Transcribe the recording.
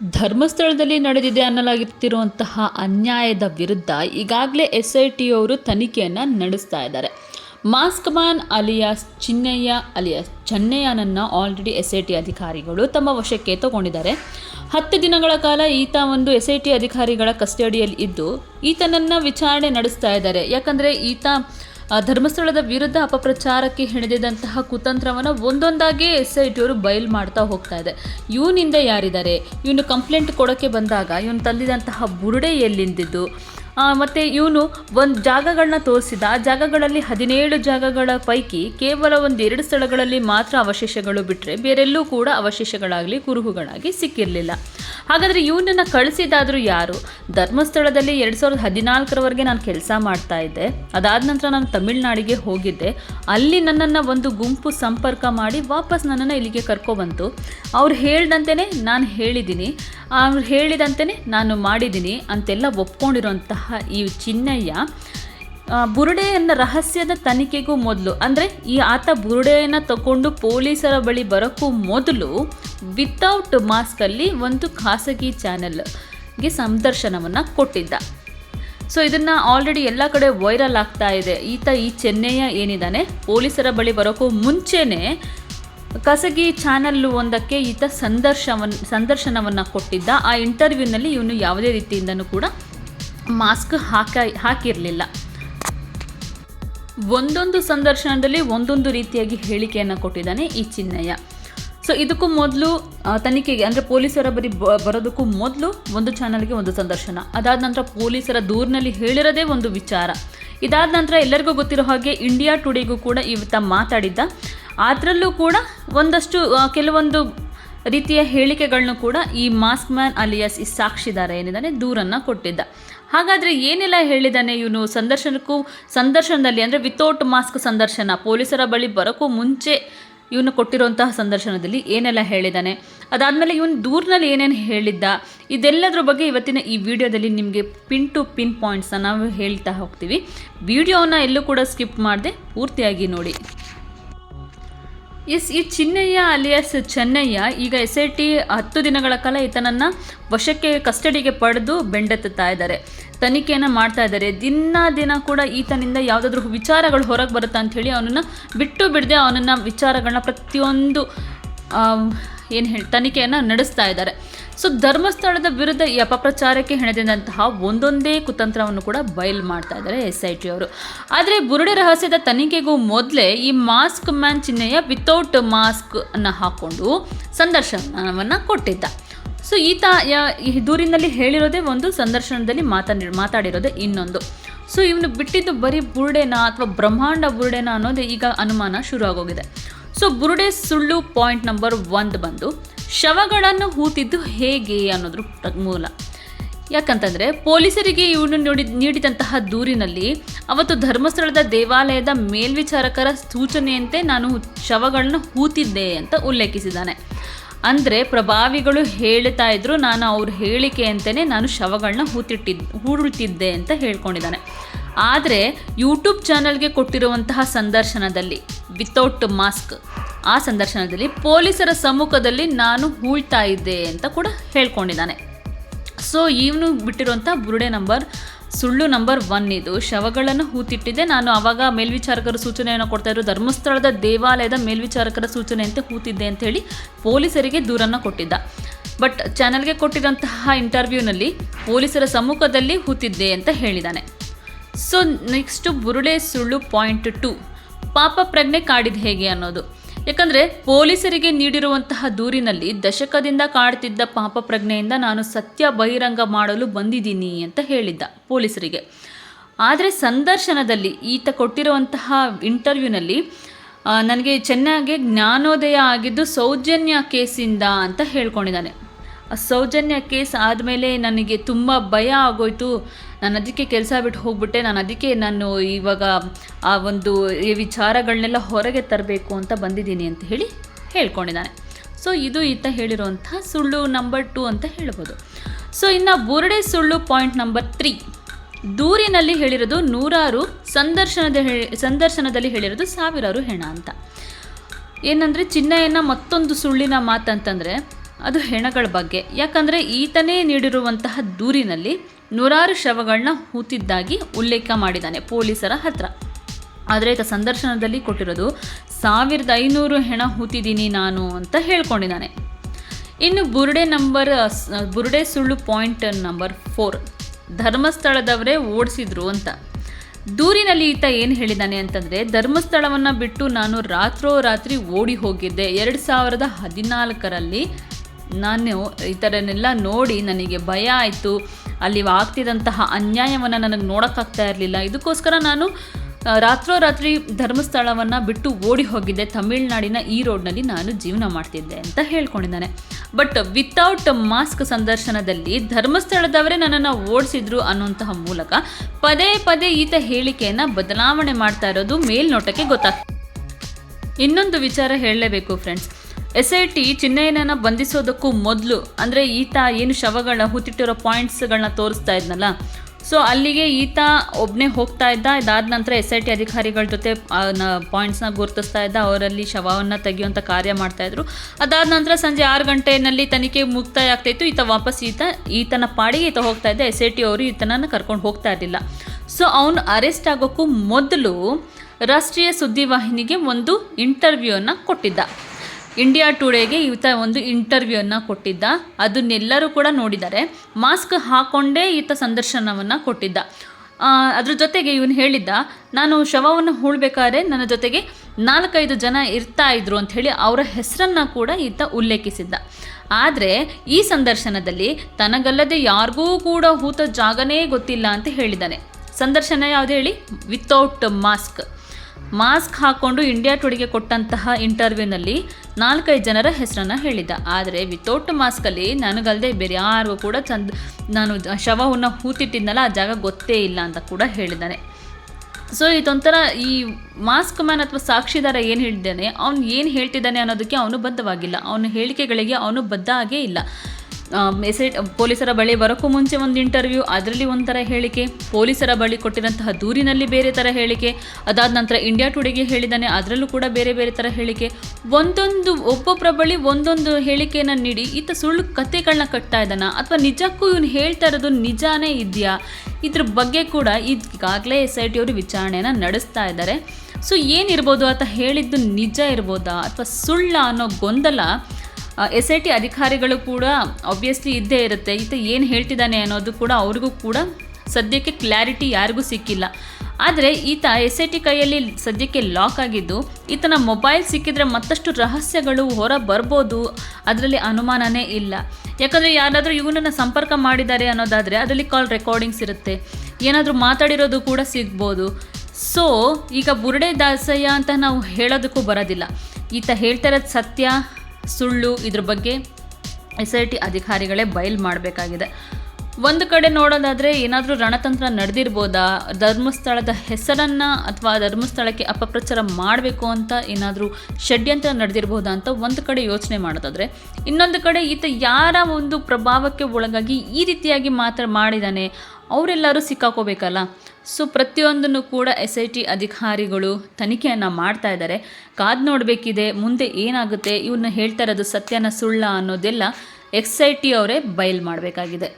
ಧರ್ಮಸ್ಥಳದಲ್ಲಿ ನಡೆದಿದೆ ಅನ್ನಲಾಗುತ್ತಿರುವಂತಹ ಅನ್ಯಾಯದ ವಿರುದ್ಧ ಈಗಾಗಲೇ ಎಸ್ ಐ ಟಿ ಅವರು ತನಿಖೆಯನ್ನು ನಡೆಸ್ತಾ ಇದ್ದಾರೆ. Mask man alias Chinnaiah alias ಚೆನ್ನಯ್ಯನನ್ನು already S I T ಅಧಿಕಾರಿಗಳು ತಮ್ಮ ವಶಕ್ಕೆ ತಗೊಂಡಿದ್ದಾರೆ. ಹತ್ತು ದಿನಗಳ ಕಾಲ ಈತ ಒಂದು ಎಸ್ ಐ ಟಿ ಅಧಿಕಾರಿಗಳ ಕಸ್ಟಡಿಯಲ್ಲಿ ಇದ್ದು, ಈತನನ್ನು ವಿಚಾರಣೆ ನಡೆಸ್ತಾ ಇದ್ದಾರೆ. ಯಾಕಂದರೆ ಈತ ಧರ್ಮಸ್ಥಳದ ವಿರುದ್ಧ ಅಪಪ್ರಚಾರಕ್ಕೆ ಹೆಣೆದಿದಂತಹ ಕುತಂತ್ರವನ್ನು ಒಂದೊಂದಾಗಿ ಎಸ್ ಐ ಟಿಯವರು ಬಯಲು ಮಾಡ್ತಾ ಹೋಗ್ತಾ ಇದೆ. ಇವನಿಂದ ಯಾರಿದ್ದಾರೆ? ಇವನು ಕಂಪ್ಲೇಂಟ್ ಕೊಡೋಕ್ಕೆ ಬಂದಾಗ ಇವನು ತಂದಿದಂತಹ ಬುರುಡೆ ಎಲ್ಲಿಂದಿದ್ದು? ಮತ್ತೆ ಇವನು ಒಂದು ಜಾಗಗಳನ್ನ ತೋರಿಸಿದ. ಆ ಜಾಗಗಳಲ್ಲಿ ಹದಿನೇಳು ಜಾಗಗಳ ಪೈಕಿ ಕೇವಲ ಒಂದು ಎರಡು ಸ್ಥಳಗಳಲ್ಲಿ ಮಾತ್ರ ಅವಶೇಷಗಳು ಬಿಟ್ಟರೆ ಬೇರೆಲ್ಲೂ ಕೂಡ ಅವಶೇಷಗಳಾಗಲಿ ಕುರುಹುಗಳಾಗಿ ಸಿಕ್ಕಿರಲಿಲ್ಲ. ಹಾಗಾದರೆ ಇವನನ್ನು ಕಳಿಸಿದಾದರೂ ಯಾರು? ಧರ್ಮಸ್ಥಳದಲ್ಲಿ ಎರಡು ಸಾವಿರದ ಹದಿನಾಲ್ಕರವರೆಗೆ ನಾನು ಕೆಲಸ ಮಾಡ್ತಾ ಇದ್ದೆ. ಅದಾದ ನಂತರ ನಾನು ತಮಿಳ್ನಾಡಿಗೆ ಹೋಗಿದ್ದೆ. ಅಲ್ಲಿ ನನ್ನನ್ನು ಒಂದು ಗುಂಪು ಸಂಪರ್ಕ ಮಾಡಿ ವಾಪಸ್ ನನ್ನನ್ನು ಇಲ್ಲಿಗೆ ಕರ್ಕೊಬಂತು. ಅವ್ರು ಹೇಳ್ದಂತೆಯೇ ನಾನು ಹೇಳಿದ್ದೀನಿ ಅವ್ರು ಹೇಳಿದಂತೆಯೇ ನಾನು ಮಾಡಿದ್ದೀನಿ ಅಂತೆಲ್ಲ ಒಪ್ಕೊಂಡಿರೋಂತಹ ಈ ಚಿನ್ನಯ್ಯ ಬುರುಡೆಯನ್ನ ರಹಸ್ಯದ ತನಿಖೆಗೂ ಮೊದಲು, ಅಂದರೆ ಈ ಆತ ಬುರುಡೆಯನ್ನು ತಗೊಂಡು ಪೊಲೀಸರ ಬಳಿ ಬರೋಕ್ಕೂ ಮೊದಲು ವಿತೌಟ್ ಮಾಸ್ಕಲ್ಲಿ ಒಂದು ಖಾಸಗಿ ಚಾನೆಲ್ಗೆ ಸಂದರ್ಶನವನ್ನು ಕೊಟ್ಟಿದ್ದ. ಸೊ ಇದನ್ನು ಆಲ್ರೆಡಿ ಎಲ್ಲ ಕಡೆ ವೈರಲ್ ಆಗ್ತಾ ಇದೆ. ಈತ ಈ ಚೆನ್ನಯ್ಯ ಏನಿದ್ದಾನೆ ಪೊಲೀಸರ ಬಳಿ ಬರೋಕ್ಕೂ ಮುಂಚೆನೇ ಖಾಸಗಿ ಚಾನೆಲ್ ಒಂದಕ್ಕೆ ಈತ ಸಂದರ್ಶವನ್, ಸಂದರ್ಶನವನ್ನು ಕೊಟ್ಟಿದ್ದ. ಆ ಇಂಟರ್ವ್ಯೂನಲ್ಲಿ ಇವನು ಯಾವುದೇ ರೀತಿಯಿಂದನೂ ಕೂಡ ಮಾಸ್ಕ್ ಹಾಕ ಹಾಕಿರಲಿಲ್ಲ. ಒಂದೊಂದು ಸಂದರ್ಶನದಲ್ಲಿ ಒಂದೊಂದು ರೀತಿಯಾಗಿ ಹೇಳಿಕೆಯನ್ನು ಕೊಟ್ಟಿದ್ದಾನೆ ಈ ಚಿನ್ನಯ್ಯ. ಸೊ ಇದಕ್ಕೂ ಮೊದಲು ತನಿಖೆಗೆ, ಅಂದರೆ ಪೊಲೀಸರ ಬರಿ ಬರೋದಕ್ಕೂ ಮೊದಲು ಒಂದು ಚಾನಲ್ಗೆ ಒಂದು ಸಂದರ್ಶನ. ಅದಾದ ನಂತರ ಪೊಲೀಸರ ದೂರಿನಲ್ಲಿ ಹೇಳಿರೋದೇ ಒಂದು ವಿಚಾರ. ಇದಾದ ನಂತರ ಎಲ್ಲರಿಗೂ ಗೊತ್ತಿರೋ ಹಾಗೆ ಇಂಡಿಯಾ ಟುಡೇಗೂ ಕೂಡ ಇವತ್ತ ಮಾತಾಡಿದ್ದ. ಅದರಲ್ಲೂ ಕೂಡ ಒಂದಷ್ಟು ಕೆಲವೊಂದು ರೀತಿಯ ಹೇಳಿಕೆಗಳನ್ನು ಕೂಡ ಈ ಮಾಸ್ಕ್ ಮ್ಯಾನ್ ಅಲಿಯಾಸ್ ಈ ಸಾಕ್ಷಿದಾರ ಏನಿದ್ದಾನೆ ದೂರನ್ನು ಕೊಟ್ಟಿದ್ದ. ಹಾಗಾದರೆ ಏನೆಲ್ಲ ಹೇಳಿದ್ದಾನೆ ಇವನು ಸಂದರ್ಶನಕ್ಕೂ, ಸಂದರ್ಶನದಲ್ಲಿ ಅಂದರೆ ವಿತೌಟ್ ಮಾಸ್ಕ್ ಸಂದರ್ಶನ, ಪೊಲೀಸರ ಬಳಿ ಬರೋಕ್ಕೂ ಮುಂಚೆ ಇವನು ಕೊಟ್ಟಿರುವಂತಹ ಸಂದರ್ಶನದಲ್ಲಿ ಏನೆಲ್ಲ ಹೇಳಿದ್ದಾನೆ? ಅದಾದಮೇಲೆ ಇವನು ದೂರಿನಲ್ಲಿ ಏನೇನು ಹೇಳಿದ್ದ? ಇದೆಲ್ಲದರ ಬಗ್ಗೆ ಇವತ್ತಿನ ಈ ವಿಡಿಯೋದಲ್ಲಿ ನಿಮಗೆ ಪಿನ್ ಟು ಪಿನ್ ಪಾಯಿಂಟ್ಸನ್ನು ನಾವು ಹೇಳ್ತಾ ಹೋಗ್ತೀವಿ. ವಿಡಿಯೋನ ಎಲ್ಲೂ ಕೂಡ ಸ್ಕಿಪ್ ಮಾಡದೆ ಪೂರ್ತಿಯಾಗಿ ನೋಡಿ. ಎಸ್, ಈ ಚಿನ್ನಯ್ಯ ಅಲಿಯಾಸ್ ಚೆನ್ನಯ್ಯ ಈಗ ಎಸ್ ಐ ಟಿ ಹತ್ತು ದಿನಗಳ ಕಾಲ ಈತನನ್ನು ವಶಕ್ಕೆ, ಕಸ್ಟಡಿಗೆ ಪಡೆದು ಬೆಂಡೆತ್ತುತ್ತಾ ಇದ್ದಾರೆ. ತನಿಖೆಯನ್ನು ಮಾಡ್ತಾ ಇದ್ದಾರೆ. ದಿನ ದಿನ ಕೂಡ ಈತನಿಂದ ಯಾವುದಾದ್ರೂ ವಿಚಾರಗಳು ಹೊರಗೆ ಬರುತ್ತಾ ಅಂಥೇಳಿ ಅವನನ್ನು ಬಿಟ್ಟು ಬಿಡದೆ ಅವನನ್ನು ವಿಚಾರಗಳನ್ನ ಪ್ರತಿಯೊಂದು ಏನು ಹೇಳಿ ತನಿಖೆಯನ್ನು ನಡೆಸ್ತಾ ಇದ್ದಾರೆ. ಸೊ ಧರ್ಮಸ್ಥಳದ ವಿರುದ್ಧ ಈ ಅಪಪ್ರಚಾರಕ್ಕೆ ಹೆಣೆದಿದ್ದಂತಹ ಒಂದೊಂದೇ ಕುತಂತ್ರವನ್ನು ಕೂಡ ಬಯಲು ಮಾಡ್ತಾ ಇದ್ದಾರೆ ಎಸ್ ಐ ಟಿ ಅವರು. ಆದರೆ ಬುರುಡೆ ರಹಸ್ಯದ ತನಿಖೆಗೂ ಮೊದಲೇ ಈ ಮಾಸ್ಕ್ ಮ್ಯಾನ್ ಚಿಹ್ನೆಯ ವಿತೌಟ್ ಮಾಸ್ಕ್ ಅನ್ನು ಹಾಕ್ಕೊಂಡು ಸಂದರ್ಶನವನ್ನು ಕೊಟ್ಟಿದ್ದ. ಸೊ ಈತ ಈ ದೂರಿನಲ್ಲಿ ಹೇಳಿರೋದೇ ಒಂದು ಸಂದರ್ಶನದಲ್ಲಿ ಮಾತಾಡಿ ಮಾತಾಡಿರೋದೇ ಇನ್ನೊಂದು. ಸೊ ಇವನು ಬಿಟ್ಟಿದ್ದು ಬರೀ ಬುರುಡೆನಾ ಅಥವಾ ಬ್ರಹ್ಮಾಂಡ ಬುರುಡೆನಾ ಅನ್ನೋದೇ ಈಗ ಅನುಮಾನ ಶುರು ಆಗೋಗಿದೆ ಸೊ ಬುರುಡೆ ಸುಳ್ಳು ಪಾಯಿಂಟ್ ನಂಬರ್ ಒಂದು ಬಂದು, ಶವಗಳನ್ನು ಹೂತಿದ್ದು ಹೇಗೆ ಅನ್ನೋದ್ರ ಮೂಲ. ಯಾಕಂತಂದರೆ, ಪೊಲೀಸರಿಗೆ ಇವನು ನೋಡಿ, ನೀಡಿದಂತಹ ದೂರಿನಲ್ಲಿ ಅವತ್ತು ಧರ್ಮಸ್ಥಳದ ದೇವಾಲಯದ ಮೇಲ್ವಿಚಾರಕರ ಸೂಚನೆಯಂತೆ ನಾನು ಶವಗಳನ್ನು ಹೂತಿದ್ದೆ ಅಂತ ಉಲ್ಲೇಖಿಸಿದ್ದಾನೆ. ಅಂದರೆ, ಪ್ರಭಾವಿಗಳು ಹೇಳ್ತಾ ಇದ್ರು, ನಾನು ಅವ್ರ ಹೇಳಿಕೆಯಂತೆಯೇ ನಾನು ಶವಗಳನ್ನ ಹೂತಿಟ್ಟಿದ್ ಹೂಡುತ್ತಿದ್ದೆ ಅಂತ ಹೇಳ್ಕೊಂಡಿದ್ದಾನೆ. ಆದರೆ ಯೂಟ್ಯೂಬ್ ಚಾನಲ್ಗೆ ಕೊಟ್ಟಿರುವಂತಹ ಸಂದರ್ಶನದಲ್ಲಿ ವಿತೌಟ್ ಮಾಸ್ಕ್ ಆ ಸಂದರ್ಶನದಲ್ಲಿ ಪೊಲೀಸರ ಸಮ್ಮುಖದಲ್ಲಿ ನಾನು ಹೂಳ್ತಾ ಇದ್ದೆ ಅಂತ ಕೂಡ ಹೇಳ್ಕೊಂಡಿದ್ದಾನೆ. ಸೊ ಇವನು ಬಿಟ್ಟಿರುವಂಥ ಬುರುಡೆ ನಂಬರ್, ಸುಳ್ಳು ನಂಬರ್ ಒನ್ ಇದು. ಶವಗಳನ್ನು ಹೂತಿಟ್ಟಿದ್ದೆ. ನಾನು ಆವಾಗ ಮೇಲ್ವಿಚಾರಕರ ಸೂಚನೆಯನ್ನು ಕೊಡ್ತಾ ಇದ್ರು. ಧರ್ಮಸ್ಥಳದ ದೇವಾಲಯದ ಮೇಲ್ವಿಚಾರಕರ ಸೂಚನೆಯಂತೆ ಹೂತಿದ್ದೆ ಅಂತ ಹೇಳಿ ಪೊಲೀಸರಿಗೆ ದೂರನ್ನು ಕೊಟ್ಟಿದ್ದ. ಬಟ್ ಚಾನಲ್ಗೆ ಕೊಟ್ಟಿರೋಂತಹ ಇಂಟರ್ವ್ಯೂನಲ್ಲಿ ಪೊಲೀಸರ ಸಮ್ಮುಖದಲ್ಲಿ ಹೂತಿದ್ದೆ ಅಂತ ಹೇಳಿದ್ದಾನೆ. ಸೊ ನೆಕ್ಸ್ಟು ಬುರುಡೆ ಸುಳ್ಳು ಪಾಯಿಂಟ್ ಟು ಪಾಪ ಪ್ರಜ್ಞೆ ಕಾಡಿದ ಹೇಗೆ ಅನ್ನೋದು. ಯಾಕಂದರೆ ಪೊಲೀಸರಿಗೆ ನೀಡಿರುವಂತಹ ದೂರಿನಲ್ಲಿ ದಶಕದಿಂದ ಕಾಡ್ತಿದ್ದ ಪಾಪ ಪ್ರಜ್ಞೆಯಿಂದ ನಾನು ಸತ್ಯ ಬಹಿರಂಗ ಮಾಡಲು ಬಂದಿದ್ದೀನಿ ಅಂತ ಹೇಳಿದ್ದ ಪೊಲೀಸರಿಗೆ. ಆದರೆ ಸಂದರ್ಶನದಲ್ಲಿ ಈತ ಕೊಟ್ಟಿರುವಂತಹ ಇಂಟರ್ವ್ಯೂನಲ್ಲಿ ನನಗೆ ಚೆನ್ನಾಗಿ ಜ್ಞಾನೋದಯ ಆಗಿದ್ದು ಸೌಜನ್ಯ ಕೇಸಿಂದ ಅಂತ ಹೇಳ್ಕೊಂಡಿದ್ದಾನೆ. ಸೌಜನ್ಯ ಕೇಸ್ ಆದಮೇಲೆ ನನಗೆ ತುಂಬ ಭಯ ಆಗೋಯ್ತು. ನಾನು ಅದಕ್ಕೆ ಕೆಲಸ ಬಿಟ್ಟು ಹೋಗ್ಬಿಟ್ಟೆ. ನಾನು ಅದಕ್ಕೆ ನಾನು ಇವಾಗ ಆ ಒಂದು ಈ ವಿಚಾರಗಳನ್ನೆಲ್ಲ ಹೊರಗೆ ತರಬೇಕು ಅಂತ ಬಂದಿದ್ದೀನಿ ಅಂತ ಹೇಳಿ ಹೇಳ್ಕೊಂಡಿದ್ದಾನೆ. ಸೊ ಇದು ಈತ ಹೇಳಿರುವಂಥ ಸುಳ್ಳು ನಂಬರ್ ಟು ಅಂತ ಹೇಳ್ಬೋದು. ಸೊ ಇನ್ನು ಬುರುಡೆ ಸುಳ್ಳು ಪಾಯಿಂಟ್ ನಂಬರ್ ತ್ರೀ ದೂರಿನಲ್ಲಿ ಹೇಳಿರೋದು ನೂರಾರು ಸಂದರ್ಶನದ ಸಂದರ್ಶನದಲ್ಲಿ ಹೇಳಿರೋದು ಸಾವಿರಾರು ಹೆಣ ಅಂತ. ಏನಂದರೆ ಚಿನ್ನಯ್ಯನ ಮತ್ತೊಂದು ಸುಳ್ಳಿನ ಮಾತಂತಂದರೆ ಅದು ಹೆಣಗಳ ಬಗ್ಗೆ. ಯಾಕಂದರೆ ಈತನೇ ನೀಡಿರುವಂತಹ ದೂರಿನಲ್ಲಿ ನೂರಾರು ಶವಗಳನ್ನ ಹೂತಿದ್ದಾಗಿ ಉಲ್ಲೇಖ ಮಾಡಿದ್ದಾನೆ ಪೊಲೀಸರ ಹತ್ರ. ಆದರೆ ಈತ ಸಂದರ್ಶನದಲ್ಲಿ ಕೊಟ್ಟಿರೋದು, ಸಾವಿರದ ಐನೂರು ಹೆಣ ಹೂತಿದ್ದೀನಿ ನಾನು ಅಂತ ಹೇಳ್ಕೊಂಡಿದ್ದಾನೆ. ಇನ್ನು ಬುರುಡೆ ನಂಬರ್, ಬುರುಡೆ ಸುಳ್ಳು ಪಾಯಿಂಟ್ ನಂಬರ್ ಫೋರ್, ಧರ್ಮಸ್ಥಳದವರೇ ಓಡಿಸಿದ್ರು ಅಂತ. ದೂರಿನಲ್ಲಿ ಈತ ಏನು ಹೇಳಿದ್ದಾನೆ ಅಂತಂದರೆ, ಧರ್ಮಸ್ಥಳವನ್ನು ಬಿಟ್ಟು ನಾನು ರಾತ್ರೋರಾತ್ರಿ ಓಡಿ ಹೋಗಿದ್ದೆ. ಎರಡು ಸಾವಿರದ ಹದಿನಾಲ್ಕರಲ್ಲಿ ನಾನು ಈ ಥರನೆಲ್ಲ ನೋಡಿ ನನಗೆ ಭಯ ಆಯಿತು. ಅಲ್ಲಿ ಆಗ್ತಿದ್ದಂತಹ ಅನ್ಯಾಯವನ್ನು ನನಗೆ ನೋಡೋಕ್ಕಾಗ್ತಾ ಇರಲಿಲ್ಲ. ಇದಕ್ಕೋಸ್ಕರ ನಾನು ರಾತ್ರೋರಾತ್ರಿ ಧರ್ಮಸ್ಥಳವನ್ನು ಬಿಟ್ಟು ಓಡಿ ಹೋಗಿದ್ದೆ. ತಮಿಳುನಾಡಿನ ಈ ರೋಡ್ನಲ್ಲಿ ನಾನು ಜೀವನ ಮಾಡ್ತಿದ್ದೆ ಅಂತ ಹೇಳ್ಕೊಂಡಿದ್ದಾನೆ. ಬಟ್ ವಿತೌಟ್ ಮಾಸ್ಕ್ ಸಂದರ್ಶನದಲ್ಲಿ ಧರ್ಮಸ್ಥಳದವರೇ ನನ್ನನ್ನು ಓಡಿಸಿದ್ರು ಅನ್ನುವಂತಹ ಮೂಲಕ ಪದೇ ಪದೇ ಈತ ಹೇಳಿಕೆಯನ್ನು ಬದಲಾವಣೆ ಮಾಡ್ತಾ ಇರೋದು ಮೇಲ್ನೋಟಕ್ಕೆ ಗೊತ್ತಾಗ್ತದೆ. ಇನ್ನೊಂದು ವಿಚಾರ ಹೇಳಲೇಬೇಕು ಫ್ರೆಂಡ್ಸ್ ಎಸ್ ಐ ಟಿ ಚಿನ್ನಯ್ಯನನ್ನ ಬಂಧಿಸೋದಕ್ಕೂ ಮೊದಲು, ಅಂದರೆ ಈತ ಏನು ಶವಗಳನ್ನ ಹುತ್ತಿಟ್ಟಿರೋ ಪಾಯಿಂಟ್ಸ್ಗಳನ್ನ ತೋರಿಸ್ತಾ ಇದ್ನಲ್ಲ. ಸೊ ಅಲ್ಲಿಗೆ ಈತ ಒಬ್ಬನೇ ಹೋಗ್ತಾ ಇದ್ದ, ಇದಾದ ನಂತರ ಎಸ್ ಐ ಟಿ ಅಧಿಕಾರಿಗಳ ಜೊತೆ ಪಾಯಿಂಟ್ಸ್ನ ಗುರುತಿಸ್ತಾ ಇದ್ದ, ಅವರಲ್ಲಿ ಶವವನ್ನು ತೆಗೆಯುವಂಥ ಕಾರ್ಯ ಮಾಡ್ತಾಯಿದ್ರು ಅದಾದ ನಂತರ ಸಂಜೆ ಆರು ಗಂಟೆನಲ್ಲಿ ತನಿಖೆ ಮುಕ್ತಾಯ ಆಗ್ತಾಯಿತ್ತು ಈತ ವಾಪಸ್ ಈತ, ಈತನ ಪಾಡಿಗೆ ಈತ ಹೋಗ್ತಾ ಇದ್ದ. ಎಸ್ ಐ ಟಿ ಅವರು ಈತನನ್ನು ಕರ್ಕೊಂಡು ಹೋಗ್ತಾ ಇರಲಿಲ್ಲ. ಸೊ ಅವನು ಅರೆಸ್ಟ್ ಆಗೋಕ್ಕೂ ಮೊದಲು ರಾಷ್ಟ್ರೀಯ ಸುದ್ದಿವಾಹಿನಿಗೆ ಒಂದು ಇಂಟರ್ವ್ಯೂವನ್ನು ಕೊಟ್ಟಿದ್ದ. ಇಂಡಿಯಾ ಟುಡೇಗೆ ಈತ ಒಂದು ಇಂಟರ್ವ್ಯೂವನ್ನು ಕೊಟ್ಟಿದ್ದ. ಅದನ್ನೆಲ್ಲರೂ ಕೂಡ ನೋಡಿದ್ದಾರೆ. ಮಾಸ್ಕ್ ಹಾಕೊಂಡೇ ಈತ ಸಂದರ್ಶನವನ್ನು ಕೊಟ್ಟಿದ್ದ. ಅದ್ರ ಜೊತೆಗೆ ಇವನು ಹೇಳಿದ್ದ, ನಾನು ಶವವನ್ನು ಹೂಳ್ಬೇಕಾದ್ರೆ ನನ್ನ ಜೊತೆಗೆ ನಾಲ್ಕೈದು ಜನ ಇರ್ತಾ ಇದ್ರು ಅಂತ ಹೇಳಿ ಅವರ ಹೆಸರನ್ನು ಕೂಡ ಈತ ಉಲ್ಲೇಖಿಸಿದ್ದ. ಆದರೆ ಈ ಸಂದರ್ಶನದಲ್ಲಿ ತನಗಲ್ಲದೆ ಯಾರಿಗೂ ಕೂಡ ಹೂತ ಜಾಗನೇ ಗೊತ್ತಿಲ್ಲ ಅಂತ ಹೇಳಿದ್ದಾನೆ. ಸಂದರ್ಶನ ಯಾವುದು ಹೇಳಿ? ವಿತೌಟ್ ಮಾಸ್ಕ್ ಮಾಸ್ಕ್ ಹಾಕ್ಕೊಂಡು ಇಂಡಿಯಾ ಟುಡೆಗೆ ಕೊಟ್ಟಂತಹ ಇಂಟರ್ವ್ಯೂನಲ್ಲಿ ನಾಲ್ಕೈದು ಜನರ ಹೆಸರನ್ನು ಹೇಳಿದ್ದ. ಆದರೆ ವಿತೌಟ್ ಮಾಸ್ಕಲ್ಲಿ ನನಗಲ್ಲದೆ ಬೇರೆ ಯಾರಿಗೂ ಕೂಡ ಚಂದ ನಾನು ಶವವನ್ನು ಹೂತಿಟ್ಟಿದ್ನಲ್ಲ, ಆ ಜಾಗ ಗೊತ್ತೇ ಇಲ್ಲ ಅಂತ ಕೂಡ ಹೇಳಿದ್ದಾನೆ. ಸೊ ಇದೊಂಥರ ಈ ಮಾಸ್ಕ್ ಮ್ಯಾನ್ ಅಥವಾ ಸಾಕ್ಷಿದಾರ ಏನು ಹೇಳಿದ್ದಾನೆ ಅವನು ಏನು ಹೇಳ್ತಿದ್ದಾನೆ ಅನ್ನೋದಕ್ಕೆ ಅವನು ಬದ್ಧವಾಗಿಲ್ಲ. ಅವನ ಹೇಳಿಕೆಗಳಿಗೆ ಅವನು ಬದ್ಧ ಆಗೇ ಇಲ್ಲ. ಎಸ್ ಐ ಪೊಲೀಸರ ಬಳಿ ಬರೋಕ್ಕೂ ಮುಂಚೆ ಒಂದು ಇಂಟರ್ವ್ಯೂ ಅದರಲ್ಲಿ ಒಂಥರ ಹೇಳಿಕೆ. ಪೊಲೀಸರ ಬಳಿ ಕೊಟ್ಟಿರಂತಹ ದೂರಿನಲ್ಲಿ ಬೇರೆ ಥರ ಹೇಳಿಕೆ. ಅದಾದ ನಂತರ ಇಂಡಿಯಾ ಟುಡೆಗೆ ಹೇಳಿದ್ದಾನೆ, ಅದರಲ್ಲೂ ಕೂಡ ಬೇರೆ ಬೇರೆ ಥರ ಹೇಳಿಕೆ. ಒಂದೊಂದು ಒಬ್ಬೊಬ್ಬರ ಬಳಿ ಒಂದೊಂದು ಹೇಳಿಕೆಯನ್ನು ನೀಡಿ, ಈತ ಸುಳ್ಳು ಕತೆಗಳನ್ನ ಕಟ್ತಾ ಇದ್ದಾನ? ಅಥವಾ ನಿಜಕ್ಕೂ ಇವನು ಹೇಳ್ತಾ ಇರೋದು ನಿಜಾನೇ ಇದೆಯಾ? ಇದ್ರ ಬಗ್ಗೆ ಕೂಡ ಈಗಾಗಲೇ ಎಸ್ ಐ ಟಿ ಅವರು ವಿಚಾರಣೆಯನ್ನು ನಡೆಸ್ತಾ ಇದ್ದಾರೆ. ಸೊ ಏನಿರ್ಬೋದು? ಅಂತ ಹೇಳಿದ್ದು ನಿಜ ಇರ್ಬೋದಾ? ಅಥವಾ ಸುಳ್ಳ ಅನ್ನೋ ಗೊಂದಲ ಎಸ್ ಐ ಟಿ ಅಧಿಕಾರಿಗಳು ಕೂಡ ಆಬ್ವಿಯಸ್ಲಿ ಇದ್ದೇ ಇರುತ್ತೆ. ಈತ ಏನು ಹೇಳ್ತಿದ್ದಾನೆ ಅನ್ನೋದು ಕೂಡ ಅವ್ರಿಗೂ ಕೂಡ ಸದ್ಯಕ್ಕೆ ಕ್ಲಾರಿಟಿ ಯಾರಿಗೂ ಸಿಕ್ಕಿಲ್ಲ. ಆದರೆ ಈತ ಎಸ್ ಐ ಟಿ ಕೈಯಲ್ಲಿ ಸದ್ಯಕ್ಕೆ ಲಾಕ್ ಆಗಿದ್ದು, ಈತನ ಮೊಬೈಲ್ ಸಿಕ್ಕಿದ್ರೆ ಮತ್ತಷ್ಟು ರಹಸ್ಯಗಳು ಹೊರ ಬರ್ಬೋದು ಅದರಲ್ಲಿ ಅನುಮಾನನೇ ಇಲ್ಲ. ಯಾಕಂದರೆ ಯಾರಾದರೂ ಇವನನ್ನು ಸಂಪರ್ಕ ಮಾಡಿದ್ದಾರೆ ಅನ್ನೋದಾದರೆ ಅದರಲ್ಲಿ ಕಾಲ್ ರೆಕಾರ್ಡಿಂಗ್ಸ್ ಇರುತ್ತೆ. ಏನಾದರೂ ಮಾತಾಡಿರೋದು ಕೂಡ ಸಿಗ್ಬೋದು. ಸೊ ಈಗ ಬುರುಡೆ ದಾಸಯ್ಯ ಅಂತ ನಾವು ಹೇಳೋದಕ್ಕೂ ಬರೋದಿಲ್ಲ. ಈತ ಹೇಳ್ತಾ ಇರೋದು ಸತ್ಯ. ಸುಳ್ಳು ಇದ್ರ ಬಗ್ಗೆ ಎಸ್ ಐ ಟಿ ಅಧಿಕಾರಿಗಳೇ ಬಯಲು ಮಾಡಬೇಕಾಗಿದೆ. ಒಂದು ಕಡೆ ನೋಡೋದಾದರೆ ಏನಾದರೂ ರಣತಂತ್ರ ನಡೆದಿರ್ಬೋದಾ? ಧರ್ಮಸ್ಥಳದ ಹೆಸರನ್ನು ಅಥವಾ ಧರ್ಮಸ್ಥಳಕ್ಕೆ ಅಪಪ್ರಚಾರ ಮಾಡಬೇಕು ಅಂತ ಏನಾದರೂ ಷಡ್ಯಂತ್ರ ನಡೆದಿರ್ಬೋದಾ ಅಂತ ಒಂದು ಕಡೆ ಯೋಚನೆ ಮಾಡೋದಾದರೆ, ಇನ್ನೊಂದು ಕಡೆ ಈತ ಯಾರ ಒಂದು ಪ್ರಭಾವಕ್ಕೆ ಒಳಗಾಗಿ ಈ ರೀತಿಯಾಗಿ ಮಾತ್ರ ಮಾಡಿದ್ದಾನೆ ಅವರೆಲ್ಲರೂ ಸಿಕ್ಕಾಕೋಬೇಕಲ್ಲ? ಸೊ ಪ್ರತಿಯೊಂದನ್ನು ಕೂಡ ಎಸ್ ಐ ಟಿ ಅಧಿಕಾರಿಗಳು ತನಿಖೆಯನ್ನು ಮಾಡ್ತಾ ಇದ್ದಾರೆ. ಕಾದು ನೋಡಬೇಕಿದೆ, ಮುಂದೆ ಏನಾಗುತ್ತೆ ಇವನ್ನ ಹೇಳ್ತಾ ಇರೋದು ಸತ್ಯನ ಸುಳ್ಳ ಅನ್ನೋದೆಲ್ಲ ಎಕ್ಸ್ ಐ ಟಿ ಅವರೇ ಬಯಲು ಮಾಡಬೇಕಾಗಿದೆ.